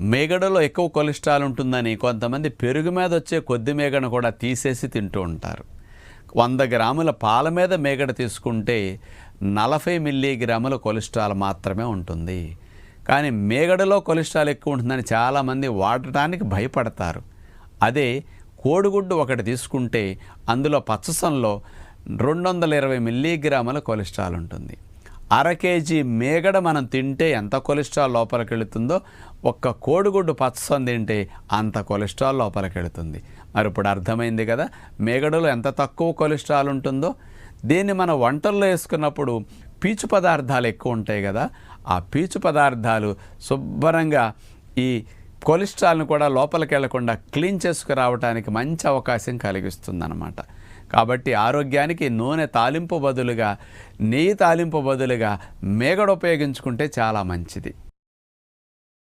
మేగడలో ఎక్కువ కొలెస్ట్రాల్ ఉంటుందని కొంతమంది పెరుగు మీద వచ్చే కొద్ది మేగడను కూడా తీసేసి తింటూ ఉంటారు. వంద గ్రాముల పాల మీద మేగడ తీసుకుంటే నలభై మిల్లీగ్రాముల కొలెస్ట్రాల్ మాత్రమే ఉంటుంది. కానీ మేగడలో కొలెస్ట్రాల్ ఎక్కువ ఉంటుందని చాలామంది వాడటానికి భయపడతారు. అదే కోడిగుడ్డు ఒకటి తీసుకుంటే అందులో పచ్చసంలో రెండు వందల ఇరవై మిల్లీగ్రాముల కొలెస్ట్రాల్ ఉంటుంది. అర కేజీ మేగడ మనం తింటే ఎంత కొలెస్ట్రాల్ లోపలికి వెళుతుందో ఒక్క కోడిగుడ్డు పచ్చసం తింటే అంత కొలెస్ట్రాల్ లోపలికి వెళుతుంది. మరి ఇప్పుడు అర్థమైంది కదా మేగడలో ఎంత తక్కువ కొలెస్ట్రాల్ ఉంటుందో. దీన్ని మన వంటల్లో వేసుకున్నప్పుడు పీచు పదార్థాలు ఎక్కువ ఉంటాయి కదా ఆ పీచు పదార్థాలు శుభ్రంగా ఈ కొలెస్ట్రాల్ని కూడా లోపలికి వెళ్ళకుండా క్లీన్ చేసుకురావడానికి మంచి అవకాశం కలిగిస్తుందన్నమాట. కాబట్టి ఆరోగ్యానికి నూనె తాలింపు బదులుగా నెయ్యి తాలింపు బదులుగా మేగడ ఉపయోగించుకుంటే చాలా మంచిది.